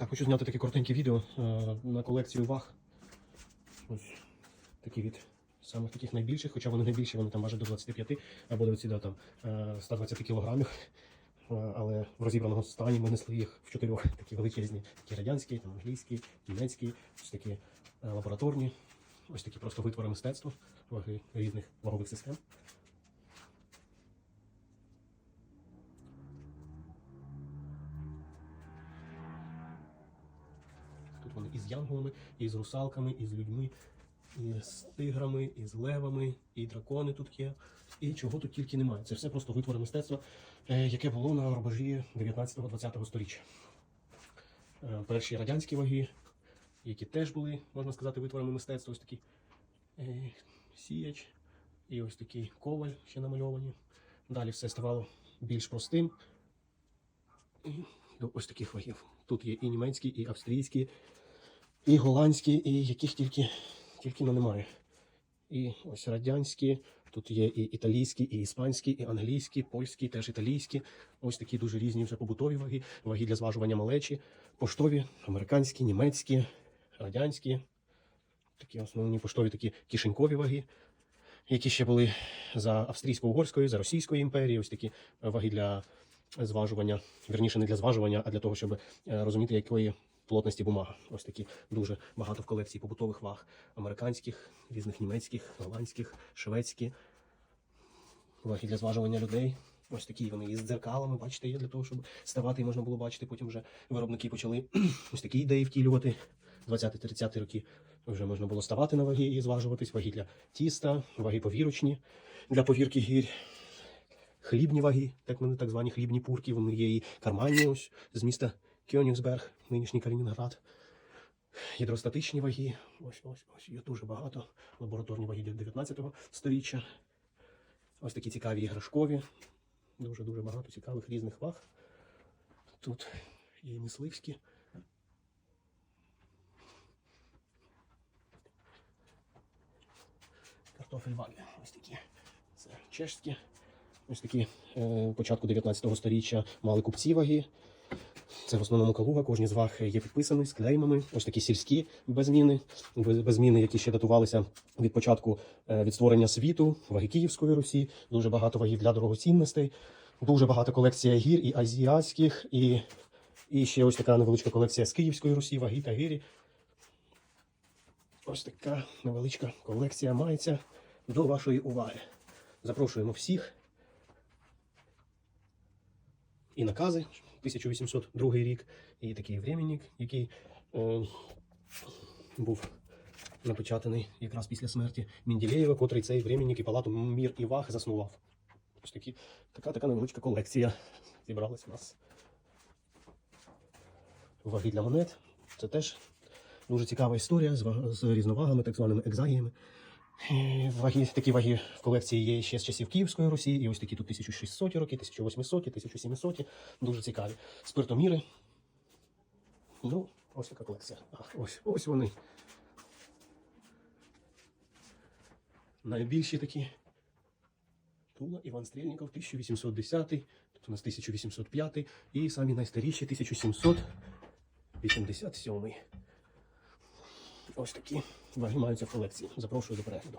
Так, хочу зняти таке коротеньке відео е, на колекцію ваг. Ось такі від самих таких найбільших, хоча вони найбільші, вони там важать до 25 або до да, там, е, 120 кілограмів. Е, Але в розібраному стані ми несли їх в чотирьох такі величезні, такі радянські, там, англійські, німецькі, ось такі е, лабораторні, ось такі просто витвори мистецтва, ваги різних вагових систем. І з янголами, і з русалками, і з людьми, і з тиграми, і з левами, і дракони тут є. І чого тут тільки немає. Це все просто витвори мистецтва, е, яке було на рубежі 19-20 століття. Е, Перші радянські ваги, які теж були, можна сказати, витворами мистецтва, ось такі е, сіяч і ось такий коваль ще намальовані. Далі все ставало більш простим. І до ось таких вагів. Тут є і німецькі, і австрійські, і голландські, і яких тільки, тільки немає. І ось радянські, тут є і італійські, і іспанські, і англійські, польські, теж італійські. Ось такі дуже різні вже побутові ваги, ваги для зважування малечі, поштові, американські, німецькі, радянські. Такі основні поштові такі кишенькові ваги, які ще були за австрійсько-угорської, за Російської імперії. Ось такі ваги для зважування, вірніше не для зважування, а для того, щоб е, розуміти, якої плотності бумага. Ось такі дуже багато в колекції побутових ваг американських, різних німецьких, голландських, шведські. Ваги для зважування людей. Ось такі вони із дзеркалами, бачите, є для того, щоб ставати і можна було бачити. Потім вже виробники почали ось такі ідеї втілювати. 20-30 роки вже можна було ставати на ваги і зважуватись. Ваги для тіста, ваги повірочні для повірки гір. Хлібні ваги, так так звані хлібні пурки, вони є і карманні ось з міста Кьонігсберг, нинішній Калінінград. Гідростатичні ваги, ось ось ось є дуже багато. Лабораторні ваги 19 століття. Ось такі цікаві іграшкові. Дуже дуже багато цікавих різних ваг. Тут і мисливські. Картофель-ваги. Ось такі. Це чешські. Ось такі е, початку 19 століття мали купці ваги. Це в основному калуга, кожні з ваг є підписані з клеймами. Ось такі сільські безміни, безміни, які ще датувалися від початку е, від створення світу, ваги Київської Русі, дуже багато вагів для дорогоцінностей, дуже багато колекція гір і азіатських, і, і ще ось така невеличка колекція з Київської Русі, ваги та гирі. Ось така невеличка колекція мається до вашої уваги. Запрошуємо всіх. І накази 1802 рік, і такий временник, який е, був напечатаний якраз після смерті Мінділеєва, котрий цей временник і палату Мір і Ваг заснував. Ось такі, така така невеличка колекція зібралась у нас. Ваги для монет. Це теж дуже цікава історія з, з різновагами, так званими екзагіями. Ваги, такі ваги в колекції є ще з часів Київської Русі, і ось такі тут 1600 роки, 1800, 1700, дуже цікаві. Спиртоміри. Ну, ось така колекція. Ось, ось вони. Найбільші такі. Тула Іван Стрільников, 1810, тут у нас 1805 і самі найстаріші 1787. Ось такі ваги маються в колекції. Запрошую до перегляду.